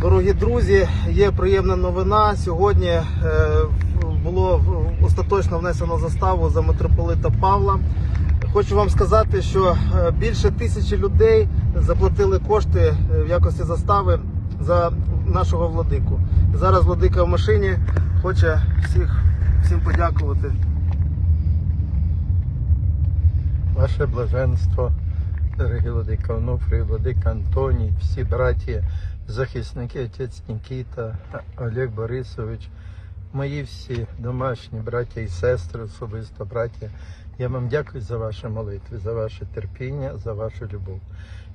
Дорогі друзі, є приємна новина. Сьогодні е, було остаточно внесено заставу за митрополита Павла. Хочу вам сказати, що е, більше тисячі людей заплатили кошти е, в якості застави за нашого владику. Зараз владика в машині хоче всіх всім подякувати. Ваше блаженство, дорогі владика Онуфрій, владика Антоній, всі браті, захисники, отець Нікіта, Олег Борисович, мої всі домашні браття і сестри, особисто браття. Я вам дякую за ваші молитви, за ваше терпіння, за вашу любов.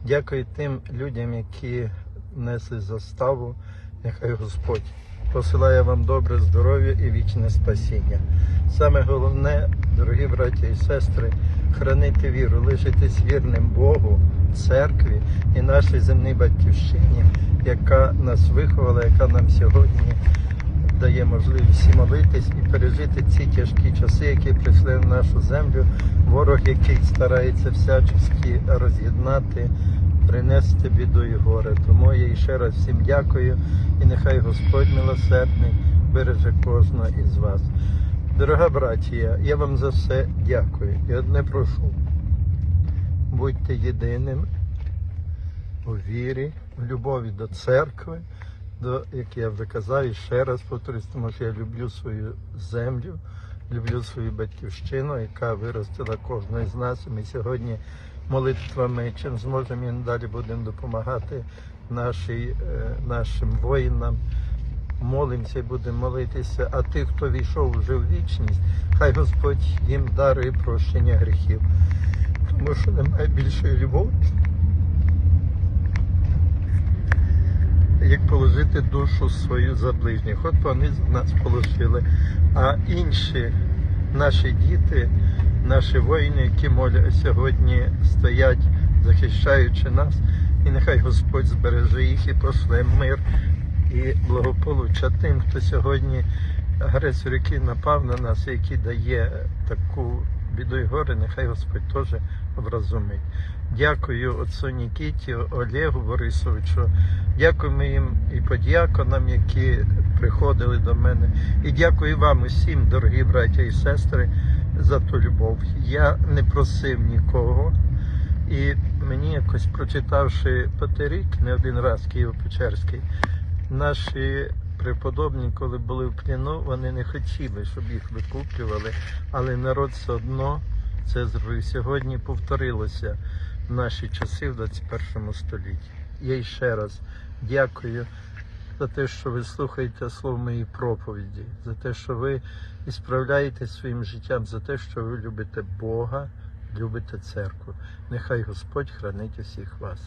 Дякую тим людям, які внесли заставу. Нехай Господь посилає вам добре здоров'я і вічне спасіння. Саме головне, дорогі браття і сестри, хранити віру, лишитись вірним Богу, церкві і нашій земній батьківщині, яка нас виховала, яка нам сьогодні дає можливість молитись і пережити ці тяжкі часи, які прийшли на нашу землю. Ворог, який старається всячески роз'єднати, принести біду і горе. Тому я ще раз всім дякую і нехай Господь милосердний береже кожного із вас. Дорога братія, я вам за все дякую і одне прошу. Будьте єдиним у вірі, в любові до церкви, до, як я вже казав, і ще раз повторюсь, тому що я люблю свою землю, люблю свою батьківщину, яка виростила кожного з нас. І ми сьогодні молитвами, чим зможемо і надалі будемо допомагати нашій, е, нашим воїнам. Молимося і будемо молитися, а тих, хто війшов вже в вічність, хай Господь їм дарує прощення гріхів, тому що немає більшої любові, як положити душу свою за ближніх. От вони нас положили. А інші наші діти, наші воїни, які моля сьогодні стоять, захищаючи нас, і нехай Господь збереже їх і пошле мир і благополуччя тим, хто сьогодні агресор, який напав на нас, який дає таку біду і горе, нехай Господь теж вразумить. Дякую отцу Нікіті, Олегу Борисовичу. Дякуємо їм і подяконам, які приходили до мене. І дякую вам усім, дорогі браття і сестри, за ту любов. Я не просив нікого. І мені якось прочитавши Патерик не один раз Києво-Печерський, наші преподобні, коли були в пліну, вони не хотіли, щоб їх викуплювали, але народ все одно це зробив. Сьогодні повторилося в наші часи в 21 столітті. Я ще раз дякую за те, що ви слухаєте слово моєї проповіді, за те, що ви і справляєте своїм життям, за те, що ви любите Бога, любите церкву. Нехай Господь хранить усіх вас.